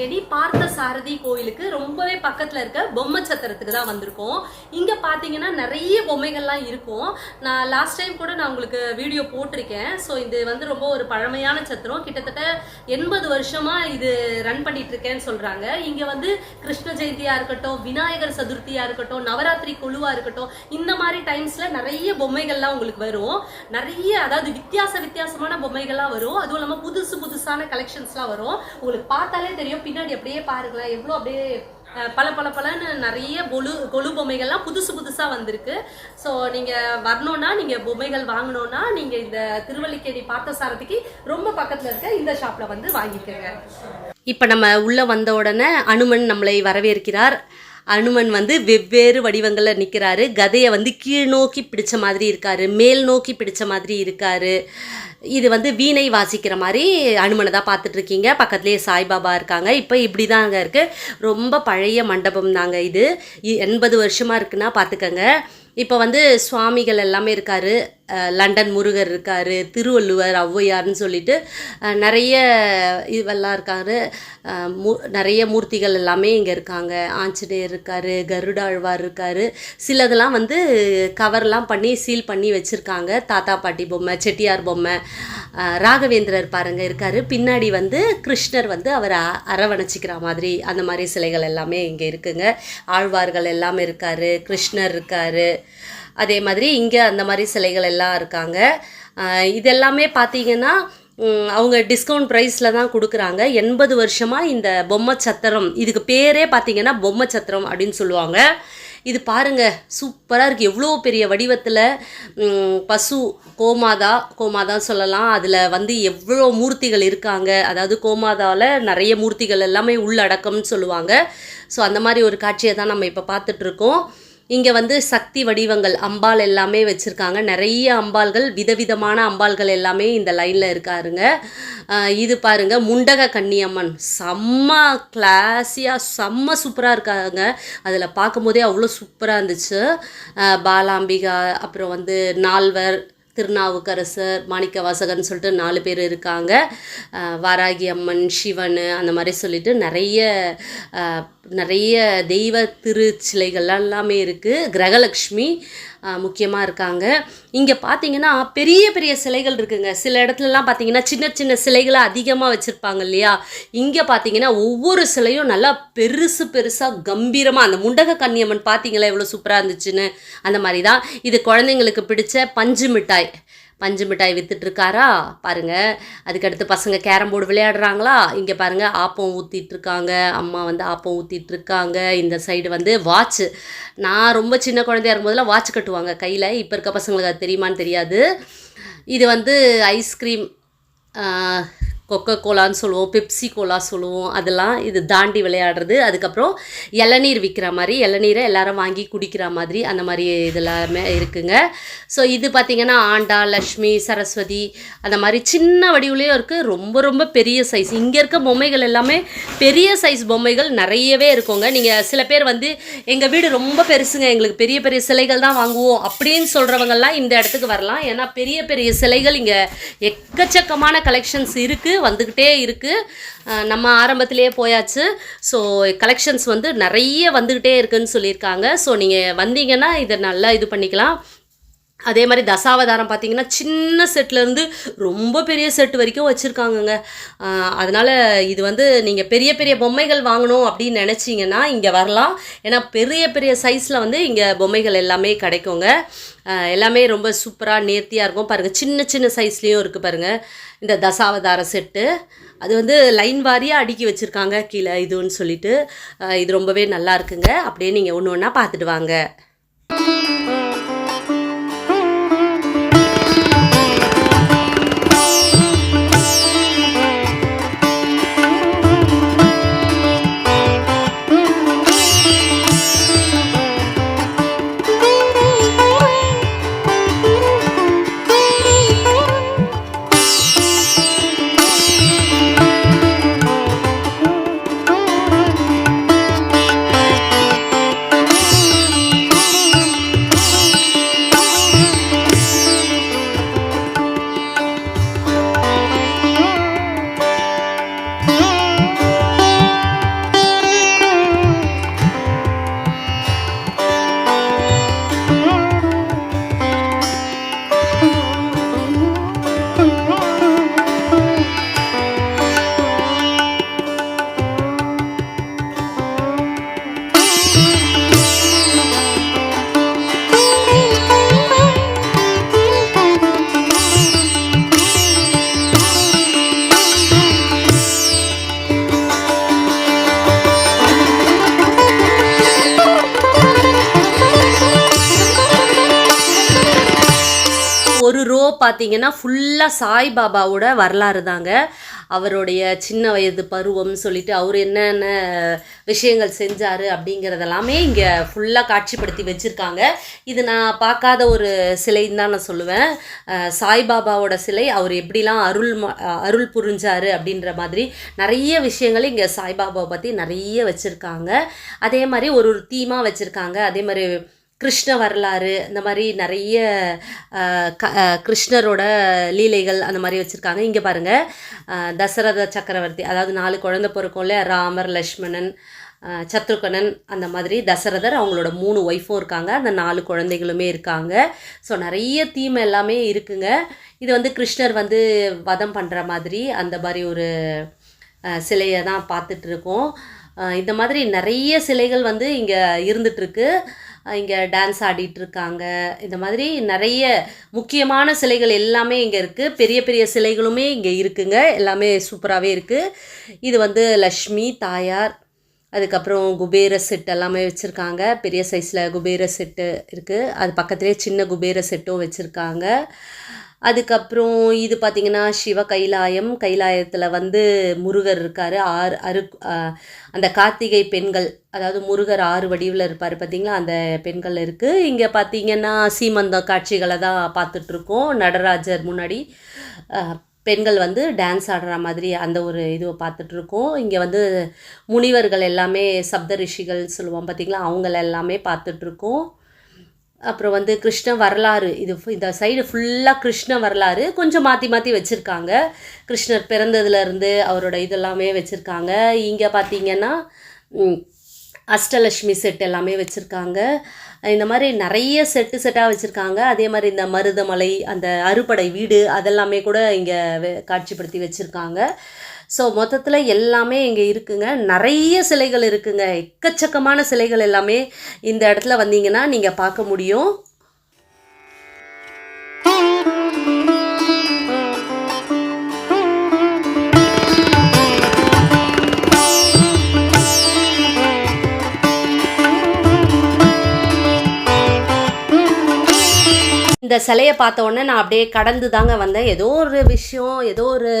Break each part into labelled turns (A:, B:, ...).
A: தேடி பார்க்க சாரதி கோயிலுக்கு ரொம்பவே பக்கத்துல இருக்க பொம்மை சத்திரத்துக்கு தான் வந்திருக்கோம். இங்க பாத்தீங்கன்னா நிறைய பொம்மைகள்லாம் இருக்கும். நான் லாஸ்ட் டைம் கூட நான் உங்களுக்கு வீடியோ போட்டிருக்கேன். ஸோ இது வந்து ரொம்ப ஒரு பழமையான சத்திரம். கிட்டத்தட்ட எண்பது வருஷமா இது ரன் பண்ணிட்டு இருக்கேன்னு சொல்றாங்க. இங்க வந்து கிருஷ்ண ஜெயந்தியா இருக்கட்டும் விநாயகர் சதுர்த்தியா இருக்கட்டும் நவராத்திரி குழுவா இருக்கட்டும் இந்த மாதிரி டைம்ஸ்ல நிறைய பொம்மைகள்லாம் உங்களுக்கு வரும். நிறைய அதாவது வித்தியாச வித்தியாசமான பொம்மைகள்லாம் வரும். அதுவும் இல்லாமல் புதுசு புதுசான கலெக்ஷன்ஸ்லாம் வரும். உங்களுக்கு பார்த்தாலே தெரியும். பின்னாடி அப்படியே பாருங்க. பாருங்களேன் எவ்வளோ அப்படியே பல பல பலன்னு நிறைய கொலு கொலு பொம்மைகள்லாம் புதுசு புதுசா வந்திருக்கு. ஸோ நீங்க வரணும்னா நீங்க பொம்மைகள் வாங்கணும்னா நீங்க இந்த திருவல்லிக்கேணி பார்த்தசாரதிக்கு ரொம்ப பக்கத்துல இருக்க இந்த ஷாப்பில் வந்து வாங்கிக்கோங்க. இப்போ நம்ம உள்ளே வந்த உடனே அனுமன் நம்மளை வரவேற்கிறார். அனுமன் வந்து வெவ்வேறு வடிவங்களில் நிற்கிறாரு கதையை வந்து கீழ் நோக்கி பிடிச்ச மாதிரி இருக்காரு. மேல் நோக்கி பிடிச்ச மாதிரி இருக்காரு. இது வந்து வீணை வாசிக்கிற மாதிரி அனுமனை தான் பார்த்துட்ருக்கீங்க. பக்கத்துலேயே சாய்பாபா இருக்காங்க. இப்போ இப்படி தாங்க இருக்குது ரொம்ப பழைய மண்டபம் தாங்க இது. எண்பது வருஷமாக இருக்குன்னா பார்த்துக்கங்க. இப்போ வந்து சுவாமிகள் எல்லாமே இருக்காரு. லண்டன் முருகர் இருக்கார் திருவள்ளுவர் ஔவையார்னு சொல்லிட்டு நிறைய இதுவெல்லாம் இருக்காரு. மூ- நிறைய மூர்த்திகள் எல்லாமே இங்கே இருக்காங்க. ஆஞ்சநேயர் இருக்கார் கருடாழ்வார் இருக்கார். சிலதெல்லாம் வந்து கவர்லாம் பண்ணி சீல் பண்ணி வச்சுருக்காங்க. தாத்தா பாட்டி பொம்மை செட்டியார் பொம்மை. ராகவேந்திரர் பாருங்க இருக்காரு. பின்னாடி வந்து கிருஷ்ணர் வந்து அவரை அ- அரவணைச்சிக்கிற மாதிரி அந்த மாதிரி சிலைகள் எல்லாமே இங்கே இருக்குங்க. ஆழ்வார்கள் எல்லாமே இருக்காரு கிருஷ்ணர் இருக்காரு. அதே மாதிரி இங்கே அந்த மாதிரி சிலைகள் எல்லாம் இருக்காங்க. இதெல்லாமே பார்த்தீங்கன்னா அவங்க டிஸ்கவுண்ட் ப்ரைஸில் தான் கொடுக்குறாங்க. எண்பது வருஷமாக இந்த பொம்மை சத்திரம் இதுக்கு பேரே பார்த்தீங்கன்னா பொம்மை சத்திரம் அப்படின்னு சொல்லுவாங்க. இது பாருங்கள் சூப்பராக இருக்குது எவ்வளோ பெரிய வடிவத்தில் பசு கோமாதா கோமாதா சொல்லலாம். அதில் வந்து எவ்வளோ மூர்த்திகள் இருக்காங்க. அதாவது கோமாதாவில் நிறைய மூர்த்திகள் எல்லாமே உள்ளடக்கம்னு சொல்லுவாங்க. ஸோ அந்த மாதிரி ஒரு காட்சியை தான் நம்ம இப்போ பார்த்துட்ருக்கோம் இங்கே வந்து சக்தி வடிவங்கள் அம்பாள் எல்லாமே வச்சுருக்காங்க. நிறைய அம்பாள்கள் விதவிதமான அம்பாள்கள் எல்லாமே இந்த லைனில் இருக்காருங்க. இது பாருங்கள் முண்டக கன்னியம்மன். செம்ம கிளாஸியாக செம்ம சூப்பராக இருக்காங்க அதில் பார்க்கும்போதே அவ்வளோ சூப்பராக இருந்துச்சு. பாலாம்பிகா அப்புறம் வந்து நால்வர் திருநாவுக்கரசர் மாணிக்கவாசகர்னு சொல்லிட்டு நாலு பேர் இருக்காங்க. வாராகி அம்மன் சிவன் அந்த மாதிரி சொல்லிட்டு நிறைய நிறைய தெய்வ திருச்சிலைகள் எல்லாமே இருக்குது கிரகலக்ஷ்மி முக்கியமாக இருக்காங்க. இங்கே பார்த்தீங்கன்னா பெரிய பெரிய சிலைகள் இருக்குங்க. சில இடத்துலலாம் பார்த்தீங்கன்னா சின்ன சின்ன சிலைகளை அதிகமாக வச்சுருப்பாங்க இல்லையா? இங்கே பார்த்தீங்கன்னா ஒவ்வொரு சிலையும் நல்லா பெருசு பெருசாக கம்பீரமாக அந்த முண்டக கன்னியம்மன் பார்த்தீங்களா எவ்வளோ சூப்பராக இருந்துச்சுன்னு? அந்த மாதிரி தான் இது குழந்தைங்களுக்கு பிடிச்ச பஞ்சு மிட்டாய். பஞ்சு மிட்டாய் விற்றுட்ருக்காரா பாருங்கள் அதுக்கடுத்து பசங்க கேரம் போர்டு விளையாடுறாங்களா? இங்கே பாருங்கள் ஆப்பம் ஊற்றிட்டுருக்காங்க அம்மா வந்து ஆப்பம் ஊற்றிட்டுருக்காங்க இந்த சைடு வந்து வாட்ச் நான் ரொம்ப சின்ன குழந்தையா இருக்கும்போதெல்லாம் வாட்ச் கட்டுவாங்க கையில். இப்போ இருக்க பசங்களுக்கு அது தெரியுமான்னு தெரியாது. இது வந்து ஐஸ்கிரீம் கொக்கோ கோலான்னு சொல்லுவோம் பெப்சி கோலா சொல்லுவோம் அதெல்லாம் இது தாண்டி விளையாடுறது. அதுக்கப்புறம் இளநீர் விற்கிற மாதிரி இளநீரை எல்லாரும் வாங்கி குடிக்கிற மாதிரி அந்த மாதிரி இதெல்லாமே இருக்குங்க. ஸோ இது பார்த்திங்கன்னா ஆண்டா லக்ஷ்மி சரஸ்வதி அந்த மாதிரி சின்ன வடிவுலேயும் இருக்குது ரொம்ப ரொம்ப பெரிய சைஸ் இங்கே இருக்க பொம்மைகள் எல்லாமே பெரிய சைஸ் பொம்மைகள் நிறையவே இருக்குங்க. நீங்கள் சில பேர் வந்து எங்கள் வீடு ரொம்ப பெருசுங்க எங்களுக்கு பெரிய பெரிய சிலைகள் தான் வாங்குவோம் அப்படின்னு சொல்கிறவங்கெல்லாம் இந்த இடத்துக்கு வரலாம். ஏன்னா பெரிய பெரிய சிலைகள் இங்கே எக்கச்சக்கமான கலெக்ஷன்ஸ் இருக்குது வந்துக்கிட்டே இருக்குது நம்ம ஆரம்பத்திலேயே போயாச்சு. ஸோ கலெக்ஷன்ஸ் வந்து நிறைய வந்துக்கிட்டே இருக்குன்னு சொல்லியிருக்காங்க. ஸோ நீங்கள் வந்தீங்கன்னா இதை நல்லா இது பண்ணிக்கலாம். அதே மாதிரி தசாவதாரம் பார்த்தீங்கன்னா சின்ன செட்லேருந்து ரொம்ப பெரிய செட் வரைக்கும் வச்சுருக்காங்கங்க. அதனால் இது வந்து நீங்கள் பெரிய பெரிய பொம்மைகள் வாங்கணும் அப்படின்னு நினச்சிங்கன்னா இங்கே வரலாம். ஏன்னா பெரிய பெரிய சைஸில் வந்து இங்கே பொம்மைகள் எல்லாமே கிடைக்குங்க. எல்லாமே ரொம்ப சூப்பராக நேர்த்தியாக இருக்கும். பாருங்கள் சின்ன சின்ன சைஸ்லேயும் இருக்குது பாருங்கள் இந்த தசாவதார செட்டு. அது வந்து லைன் வாரியாக அடுக்கி வச்சுருக்காங்க கீழே இதுன்னு சொல்லிட்டு. இது ரொம்பவே நல்லா இருக்குங்க. அப்படியே நீங்கள் ஒன்று ஒன்றா பார்த்துட்டு வாங்க. பார்த்தீங்கன்னா ஃபுல்லாக சாய்பாபாவோட வரலாறு தாங்க. அவருடைய சின்ன வயது பருவம் சொல்லிட்டு அவர் என்னென்ன விஷயங்கள் செஞ்சார் அப்படிங்கிறதெல்லாமே இங்கே ஃபுல்லாக காட்சிப்படுத்தி வச்சுருக்காங்க. இது நான் பார்க்காத ஒரு சிலைன்னு தான் நான் சொல்லுவேன். சாய்பாபாவோட சிலை அவர் எப்படிலாம் அருள் அருள் புரிஞ்சார் அப்படின்ற மாதிரி நிறைய விஷயங்கள் இங்கே சாய்பாபாவை பற்றி நிறைய வச்சுருக்காங்க. அதே மாதிரி ஒரு ஒரு தீமாக வச்சுருக்காங்க. அதே மாதிரி கிருஷ்ண வரலாறு இந்த மாதிரி நிறைய க கிருஷ்ணரோட லீலைகள் அந்த மாதிரி வச்சுருக்காங்க. இங்கே பாருங்கள் தசரத சக்கரவர்த்தி அதாவது நாலு குழந்த பிறக்கும் இல்லையா? ராமர் லக்ஷ்மணன் அஹ், சத்ருகனன் அந்த மாதிரி தசரதர் அவங்களோட மூணு ஒய்ஃபும் இருக்காங்க. அந்த நாலு குழந்தைகளுமே இருக்காங்க. ஸோ நிறைய தீம் எல்லாமே இருக்குங்க. இது வந்து கிருஷ்ணர் வந்து வதம் பண்ணுற மாதிரி அந்த மாதிரி ஒரு சிலையை தான் பார்த்துட்ருக்கோம் இந்த மாதிரி நிறைய சிலைகள் வந்து இங்கே இருந்துகிட்ருக்கு இங்கே டான்ஸ் ஆடிட்டு இருக்காங்க இந்த மாதிரி நிறைய முக்கியமான சிலைகள் எல்லாமே இங்கே இருக்குது பெரிய பெரிய சிலைகளுமே இங்கே இருக்குங்க. எல்லாமே சூப்பராகவே இருக்குது இது வந்து லக்ஷ்மி தாயார் அதுக்கப்புறம் குபேர செட் எல்லாமே வச்சுருக்காங்க. பெரிய சைஸில் குபேர செட்டு இருக்குது அது பக்கத்துலேயே சின்ன குபேர செட்டும் வச்சுருக்காங்க. அதுக்கப்புறம் இது பார்த்திங்கன்னா சிவ கைலாயம் கைலாயத்தில் வந்து முருகர் இருக்கார். ஆறு அரு அந்த கார்த்திகை பெண்கள் அதாவது முருகர் ஆறு வடிவில் இருப்பார் பார்த்திங்களா அந்த பெண்கள் இருக்குது இங்கே பார்த்தீங்கன்னா சீமந்த காட்சிகளை தான் பார்த்துட்ருக்கோம் நடராஜர் முன்னாடி பெண்கள் வந்து டான்ஸ் ஆடுற மாதிரி அந்த ஒரு இதுவை பார்த்துட்ருக்கோம் இங்கே வந்து முனிவர்கள் எல்லாமே சப்த ரிஷிகள் சொல்லுவோம் பார்த்திங்களா அவங்கள எல்லாமே பார்த்துட்ருக்கோம் அப்புறம் வந்து கிருஷ்ண வரலாறு இது இந்த சைடு ஃபுல்லாக கிருஷ்ண வரலாறு கொஞ்சம் மாற்றி மாற்றி வச்சுருக்காங்க. கிருஷ்ணர் பிறந்ததுலேருந்து அவரோட இதெல்லாமே வச்சுருக்காங்க. இங்கே பார்த்தீங்கன்னா அஷ்டலட்சுமி செட் எல்லாமே வச்சுருக்காங்க. இந்த மாதிரி நிறைய செட்டு செட்டாக வச்சுருக்காங்க. அதே மாதிரி இந்த மருதமலை அந்த அறுபடை வீடு அதெல்லாமே கூட இங்கே காட்சிப்படுத்தி வச்சுருக்காங்க. ஸோ மொத்தத்தில் எல்லாமே இங்கே இருக்குங்க. நிறைய சிலைகள் இருக்குங்க. எக்கச்சக்கமான சிலைகள் எல்லாமே இந்த இடத்துல வந்தீங்கன்னா நீங்கள் பார்க்க முடியும். இந்த சிலையை பார்த்த உடனே நான் அப்படியே கடந்து தாங்க வந்தேன். ஏதோ ஒரு விஷயம் ஏதோ ஒரு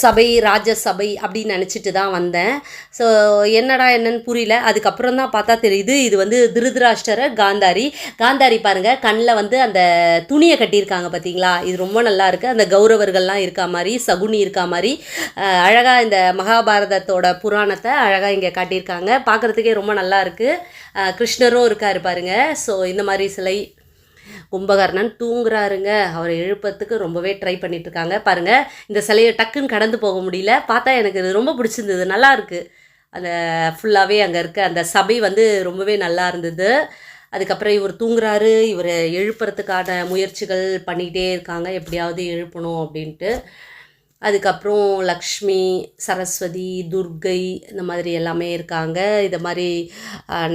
A: சபை ராஜசபை அப்படின்னு நினச்சிட்டு தான் வந்தேன். ஸோ என்னடா என்னன்னு புரியல. அதுக்கப்புறம் தான் பார்த்தா தெரியுது இது வந்து திருதராஷ்டர காந்தாரி. காந்தாரி பாருங்கள் கண்ணில் வந்து அந்த துணியை கட்டியிருக்காங்க பார்த்தீங்களா இது ரொம்ப நல்லா இருக்குது அந்த கௌரவர்கள்லாம் இருக்கா மாதிரி சகுனி இருக்கா மாதிரி. அழகாக இந்த மகாபாரதத்தோட புராணத்தை அழகாக இங்கே காட்டியிருக்காங்க. பார்க்குறதுக்கே ரொம்ப நல்லா இருக்குது கிருஷ்ணரும் இருக்கார் பாருங்க. ஸோ இந்த மாதிரி சிலை கும்பகர்ணன் தூங்குறாருங்க. அவரை எழுப்பத்துக்கு ரொம்பவே ட்ரை பண்ணிட்டு இருக்காங்க பாருங்க இந்த சிலையை டக்குன்னு கடந்து போக முடியல. பார்த்தா எனக்கு இது ரொம்ப பிடிச்சிருந்தது. நல்லா இருக்கு. அந்த ஃபுல்லாகவே அங்கே இருக்க அந்த சபை வந்து ரொம்பவே நல்லா இருந்தது. அதுக்கப்புறம் இவர் தூங்குறாரு. இவரை எழுப்புறதுக்கான முயற்சிகள் பண்ணிகிட்டே இருக்காங்க. எப்படியாவது எழுப்பணும் அப்படின்ட்டு. அதுக்கப்புறம் லக்ஷ்மி சரஸ்வதி துர்கை இந்த மாதிரி எல்லாமே இருக்காங்க. இது மாதிரி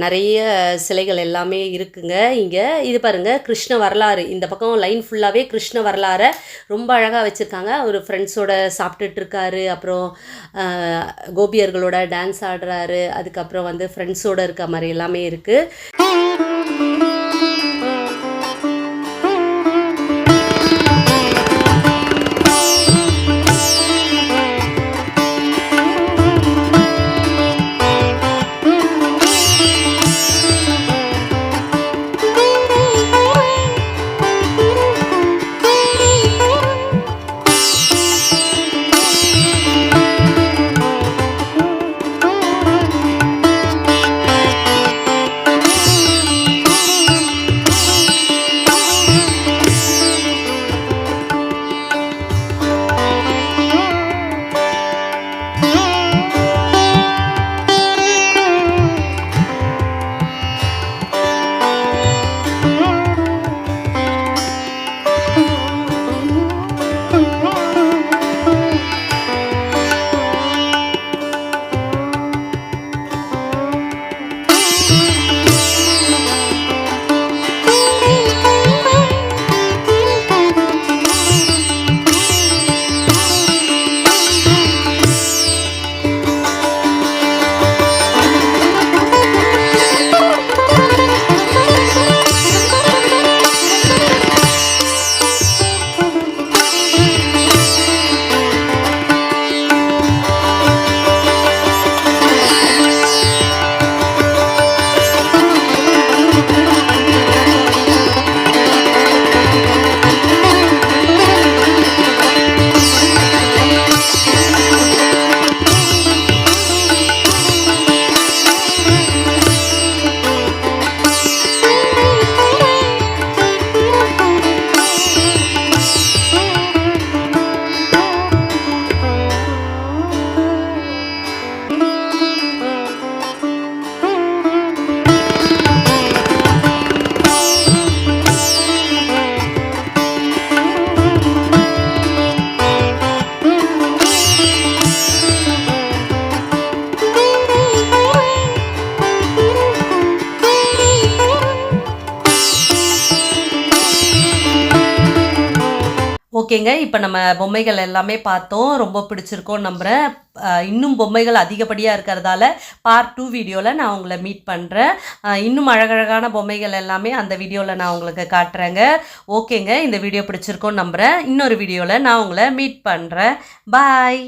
A: நிறைய சிலைகள் எல்லாமே இருக்குங்க. இங்கே இது பாருங்க கிருஷ்ண வரலாறு. இந்த பக்கம் லைன் ஃபுல்லாகவே கிருஷ்ண வரலாறை ரொம்ப அழகாக வச்சுருக்காங்க. ஒரு ஃப்ரெண்ட்ஸோட சாப்பிட்டுட்டுருக்காரு அப்புறம் கோபியர்களோட டான்ஸ் ஆடுறாரு. அதுக்கப்புறம் வந்து ஃப்ரெண்ட்ஸோட இருக்க மாதிரி எல்லாமே இருக்குது ஓகேங்க. இப்போ நம்ம பொம்மைகள் எல்லாமே பார்த்தோம். ரொம்ப பிடிச்சிருக்கோம் நம்புகிறேன் இன்னும் பொம்மைகள் அதிகப்படியாக இருக்கிறதால பார்ட் டூ வீடியோவில் நான் உங்களை மீட் பண்ணுறேன் இன்னும் அழகழகான பொம்மைகள் எல்லாமே அந்த வீடியோவில் நான் உங்களுக்கு காட்டுறேங்க. ஓகேங்க. இந்த வீடியோ பிடிச்சிருக்கோன்னு நம்புகிறேன் இன்னொரு வீடியோவில் நான் உங்களை மீட் பண்ணுறேன் பாய்